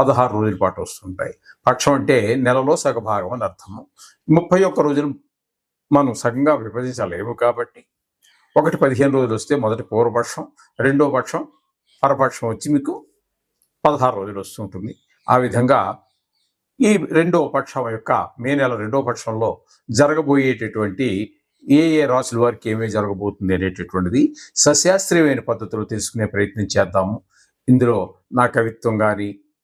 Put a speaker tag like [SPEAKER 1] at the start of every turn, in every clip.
[SPEAKER 1] పదహారు రోజుల పాటు వస్తుంటాయి. పక్షం అంటే నెలలో సగభాగం అని అర్థము. ముప్పై ఒక్క రోజులు మనం సగంగా విభజించలేము కాబట్టి ఒకటి పదిహేను రోజులు వస్తే మొదటి పూర్వపక్షం రెండో పక్షం పరపక్షం వచ్చి మీకు పదహారు రోజులు వస్తుంటుంది ఆ విధంగా ఈ రెండో పక్షం యొక్క మే నెల రెండో పక్షంలో జరగబోయేటటువంటి ఏ ఏ రాశుల వారికి ఏమేమి జరగబోతుంది అనేటటువంటిది సశాస్త్రీయమైన పద్ధతిలో తెలుసుకునే ప్రయత్నం చేద్దాము. ఇందులో నా కవిత్వం కానీ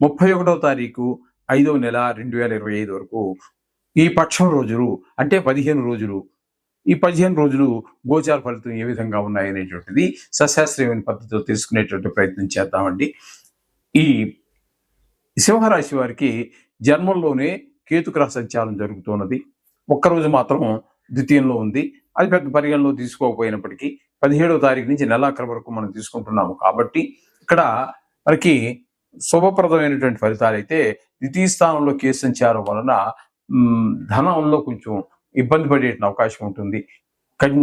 [SPEAKER 1] ముప్పై ఒకటో తారీఖు ఐదవ నెల రెండు వేల ఇరవై ఐదు వరకు ఈ పక్షం రోజులు అంటే పదిహేను రోజులు ఈ పదిహేను రోజులు గోచార ఫలితం ఏ విధంగా ఉన్నాయనేటువంటిది సశాస్త్రీయమైన పద్ధతిలో తెలుసుకునేటువంటి ప్రయత్నం చేద్దామండి. ఈ సింహరాశి వారికి జన్మంలోనే కేతుగ్రహ సంచారం జరుగుతున్నది. ఒక్కరోజు మాత్రం ద్వితీయంలో ఉంది. అది పెద్ద పరిగణలో తీసుకోకపోయినప్పటికీ పదిహేడవ తారీఖు నుంచి నెలాఖరు వరకు మనం తీసుకుంటున్నాము కాబట్టి ఇక్కడ మనకి శుభప్రదమైనటువంటి ఫలితాలు అయితే ద్వితీయ స్థానంలో కేసు సంచారం వలన ధనంలో కొంచెం ఇబ్బంది పడే అవకాశం ఉంటుంది.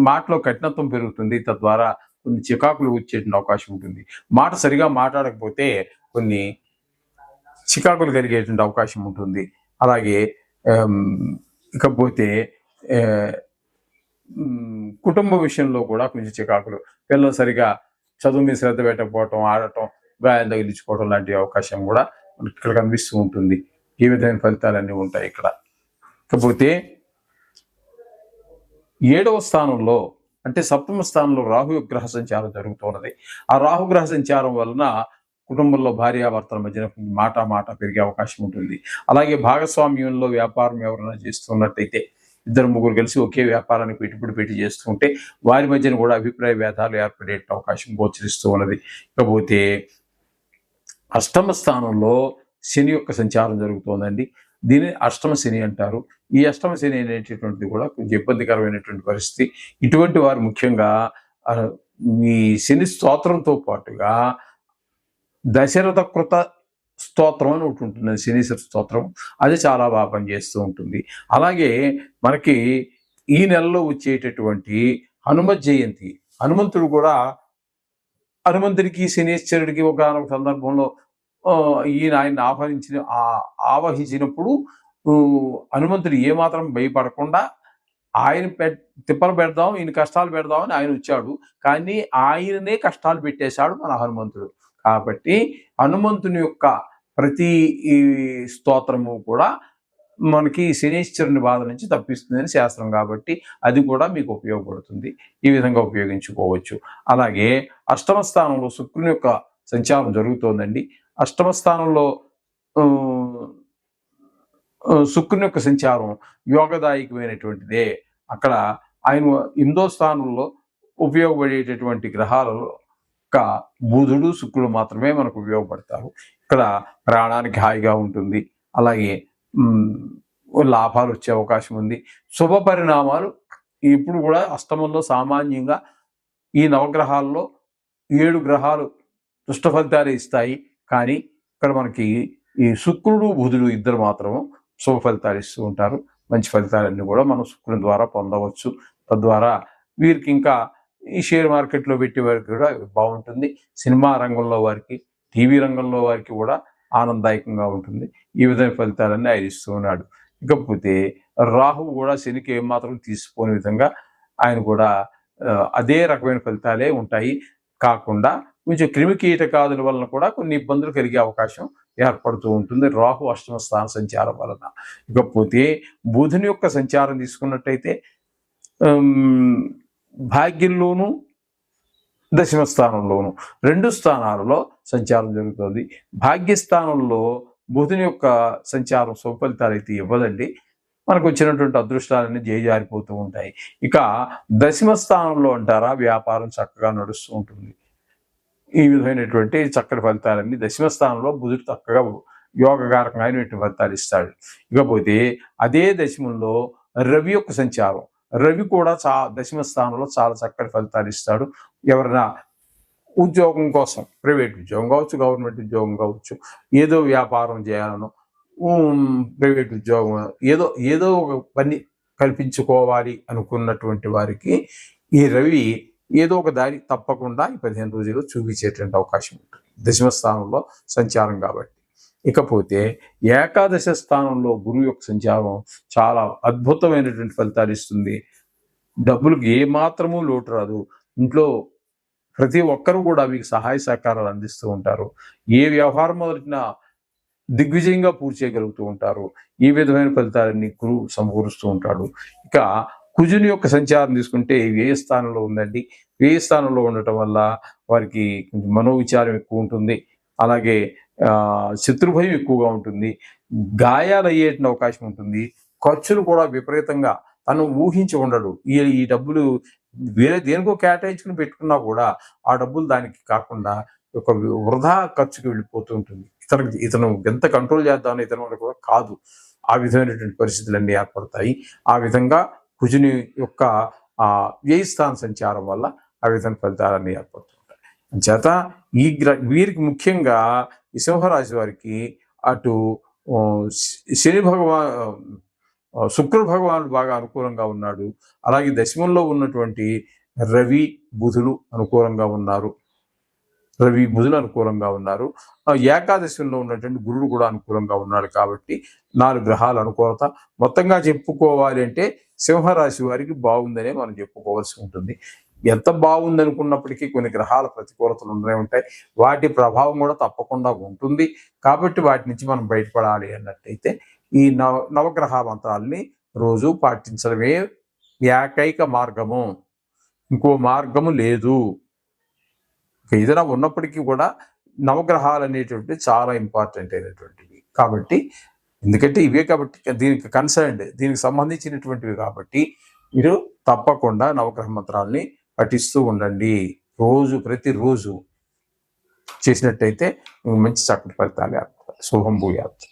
[SPEAKER 1] మాటలో కఠినత్వం పెరుగుతుంది. తద్వారా కొన్ని చికాకులు వచ్చే అవకాశం ఉంటుంది. మాట సరిగా మాట్లాడకపోతే కొన్ని చికాకులు కలిగేటువంటి అవకాశం ఉంటుంది. అలాగే ఇకపోతే కుటుంబ విషయంలో కూడా కొంచెం చికాకులు. పిల్లలు సరిగా చదువు మీద శ్రద్ధ పెట్టకపోవటం ఆడటం గాయాలు తగిలించుకోవడం లాంటి అవకాశం కూడా మనకి ఇక్కడ కనిపిస్తూ ఉంటుంది. ఈ విధమైన ఫలితాలన్నీ ఉంటాయి ఇక్కడ. కాకపోతే ఏడవ స్థానంలో అంటే సప్తమ స్థానంలో రాహు గ్రహ సంచారం జరుగుతున్నది ఆ రాహు గ్రహ సంచారం వలన కుటుంబంలో భార్యాభర్తల మధ్యన మాట మాట పెరిగే అవకాశం ఉంటుంది. అలాగే భాగస్వామ్యంలో వ్యాపారం ఎవరైనా చేస్తున్నట్టయితే ఇద్దరు ముగ్గురు కలిసి ఒకే వ్యాపారానికి పెట్టుబడి పెట్టి చేస్తుంటే వారి మధ్యన కూడా అభిప్రాయ భేదాలు ఏర్పడే అవకాశం గోచరిస్తూ ఉన్నది. ఇకపోతే అష్టమ స్థానంలో శని యొక్క సంచారం జరుగుతోందండి. దీన్ని అష్టమ శని అంటారు. ఈ అష్టమ శని అనేటటువంటిది కూడా కొంచెం ఇబ్బందికరమైనటువంటి పరిస్థితి. ఇటువంటి వారు ముఖ్యంగా ఈ శని స్తోత్రంతో పాటుగా దశరథ కృత స్తోత్రం అని ఒకటి ఉంటుంది శనీశ్వర స్తోత్రం. అది చాలా బాగా పనిచేస్తూ ఉంటుంది. అలాగే మనకి ఈ నెలలో వచ్చేటటువంటి హనుమత్ జయంతి. హనుమంతుడు కూడా హనుమంతుడికి శనీశ్వరుడికి ఒకనొక సందర్భంలో ఈయన ఆయన ఆహ్వానించిన ఆవహించినప్పుడు హనుమంతుడు ఏమాత్రం భయపడకుండా ఆయన పె తిప్పలు పెడదాం ఈయన కష్టాలు పెడదామని ఆయన వచ్చాడు. కానీ ఆయననే కష్టాలు పెట్టేశాడు మన హనుమంతుడు. కాబట్టి హనుమంతుని యొక్క ప్రతి ఈ స్తోత్రము కూడా మనకి శనీశ్వరుని బాధ నుంచి తప్పిస్తుందని శాస్త్రం కాబట్టి అది కూడా మీకు ఉపయోగపడుతుంది. ఈ విధంగా ఉపయోగించుకోవచ్చు. అలాగే అష్టమ స్థానంలో శుక్రుని యొక్క సంచారం జరుగుతోందండి. అష్టమ స్థానంలో శుక్రుని యొక్క సంచారం యోగదాయకమైనటువంటిదే. అక్కడ ఆయన ఎనిమిదో స్థానంలో ఉపయోగపడేటటువంటి గ్రహాలలో యొక్క బుధుడు శుక్రుడు మాత్రమే మనకు ఉపయోగపడతారు. ఇక్కడ ప్రాణానికి హాయిగా ఉంటుంది. అలాగే లాభాలు వచ్చే అవకాశం ఉంది. శుభ పరిణామాలు ఇప్పుడు కూడా అష్టమంలో సామాన్యంగా ఈ నవగ్రహాల్లో ఏడు గ్రహాలు దుష్ట ఫలితాలు ఇస్తాయి. కానీ ఇక్కడ మనకి ఈ శుక్రుడు బుధుడు ఇద్దరు మాత్రం శుభ ఫలితాలు ఇస్తూ ఉంటారు. మంచి ఫలితాలన్నీ కూడా మనం శుక్రుని ద్వారా పొందవచ్చు. తద్వారా వీరికి ఇంకా ఈ షేర్ మార్కెట్లో పెట్టే వారికి కూడా బాగుంటుంది. సినిమా రంగంలో వారికి టీవీ రంగంలో వారికి కూడా ఆనందదాయకంగా ఉంటుంది. ఈ విధమైన ఫలితాలన్నీ ఆయన ఇస్తూ ఉన్నాడు. ఇకపోతే రాహు కూడా శనికి ఏమాత్రం తీసిపోని విధంగా ఆయన కూడా అదే రకమైన ఫలితాలే ఉంటాయి. కాకుండా కొంచెం క్రిమి కీటకాదుల వలన కూడా కొన్ని ఇబ్బందులు కలిగే అవకాశం ఏర్పడుతూ ఉంటుంది. రాహు అష్టమ స్థాన సంచారం వలన. ఇకపోతే బుధుని యొక్క సంచారం తీసుకున్నట్టయితే భాగ్యంలోనూ దశమ స్థానంలోను రెండు స్థానాలలో సంచారం జరుగుతుంది. భాగ్యస్థానంలో బుధుని యొక్క సంచారం సుఫలితాలు అయితే ఇవ్వదండి. మనకు వచ్చినటువంటి అదృష్టాలన్నీ జయజారిపోతూ ఉంటాయి. ఇక దశమ స్థానంలో అంటారా? వ్యాపారం చక్కగా నడుస్తూ ఉంటుంది. ఈ విధమైనటువంటి చక్కటి ఫలితాలన్నీ దశమ స్థానంలో బుధుడు చక్కగా యోగకారకమైనటువంటి ఫలితాలు ఇస్తాడు. ఇకపోతే అదే దశమంలో రవి యొక్క సంచారం. రవి కూడా చా దశమ స్థానంలో చాలా చక్కటి ఫలితాలు ఇస్తాడు. ఎవరైనా ఉద్యోగం కోసం ప్రైవేట్ ఉద్యోగం కావచ్చు గవర్నమెంట్ ఉద్యోగం కావచ్చు ఏదో వ్యాపారం చేయాలను ప్రైవేట్ ఉద్యోగం ఏదో ఏదో ఒక పని కల్పించుకోవాలి అనుకున్నటువంటి వారికి ఈ రవి ఏదో ఒక దారి తప్పకుండా ఈ పదిహేను రోజుల్లో చూపించేటువంటి అవకాశం ఉంటుంది. దశమ స్థానంలో సంచారం కాబట్టి. ఇకపోతే ఏకాదశ స్థానంలో గురువు యొక్క సంచారం చాలా అద్భుతమైనటువంటి ఫలితాలు ఇస్తుంది. డబ్బులకు ఏ మాత్రము లోటు రాదు. ఇంట్లో ప్రతి ఒక్కరూ కూడా మీకు సహాయ సహకారాలు అందిస్తూ ఉంటారు. ఏ వ్యవహారం మొదలైనా దిగ్విజయంగా పూర్తి చేయగలుగుతూ ఉంటారు. ఈ విధమైన ఫలితాలన్నీ గురువు సమకూరుస్తూ ఉంటాడు. ఇక కుజుని యొక్క సంచారం తీసుకుంటే వ్యయ స్థానంలో ఉందండి. వ్యయ స్థానంలో ఉండటం వల్ల వారికి కొంచెం మనోవిచారం ఎక్కువ ఉంటుంది. అలాగే శత్రుభయం ఎక్కువగా ఉంటుంది. గాయాలు అయ్యేటువంటి అవకాశం ఉంటుంది. ఖర్చులు కూడా విపరీతంగా తను ఊహించి ఉండడు. ఈ ఈ డబ్బులు వేరే దేనికో కేటాయించుకుని పెట్టుకున్నా కూడా ఆ డబ్బులు దానికి కాకుండా ఒక వృధా ఖర్చుకి వెళ్ళిపోతూ ఉంటుంది. ఇతనికి ఇతను ఎంత కంట్రోల్ చేద్దామని ఇతను కూడా కాదు. ఆ విధమైనటువంటి పరిస్థితులన్నీ ఏర్పడతాయి. ఆ విధంగా కుజుని యొక్క ఆ సంచారం వల్ల ఆ విధమైన ఫలితాలన్నీ ఏర్పడతాయి. జత ఈ గ్ర వీరికి ముఖ్యంగా ఈ సింహరాశి వారికి అటు శని భగవా శుక్ర భగవానుడు బాగా అనుకూలంగా ఉన్నాడు. అలాగే దశమంలో ఉన్నటువంటి రవి బుధులు అనుకూలంగా ఉన్నారు. రవి బుధులు అనుకూలంగా ఉన్నారు. ఏకాదశంలో ఉన్నటువంటి గురుడు కూడా అనుకూలంగా ఉన్నాడు కాబట్టి నాలుగు గ్రహాల అనుకూలత. మొత్తంగా చెప్పుకోవాలి అంటే సింహరాశి వారికి బాగుందనే మనం చెప్పుకోవాల్సి ఉంటుంది. ఎంత బాగుంది అనుకున్నప్పటికీ కొన్ని గ్రహాల ప్రతికూలతలు ఉండనే ఉంటాయి. వాటి ప్రభావం కూడా తప్పకుండా ఉంటుంది. కాబట్టి వాటి నుంచి మనం బయటపడాలి అన్నట్టయితే ఈ నవ నవగ్రహ మంత్రాల్ని రోజు పాటించడమే ఏకైక మార్గము. ఇంకో మార్గము లేదు. ఏదైనా ఉన్నప్పటికీ కూడా నవగ్రహాలు అనేటువంటివి చాలా ఇంపార్టెంట్ అయినటువంటివి. కాబట్టి ఎందుకంటే ఇవే కాబట్టి దీనికి కన్సర్న్డ్ దీనికి సంబంధించినటువంటివి కాబట్టి మీరు తప్పకుండా నవగ్రహ మంత్రాల్ని పఠిస్తూ ఉండండి. రోజు ప్రతిరోజు చేసినట్టయితే మంచి చక్కటి ఫలితాలు ఏర్పడతాయి శుభం భూయాత్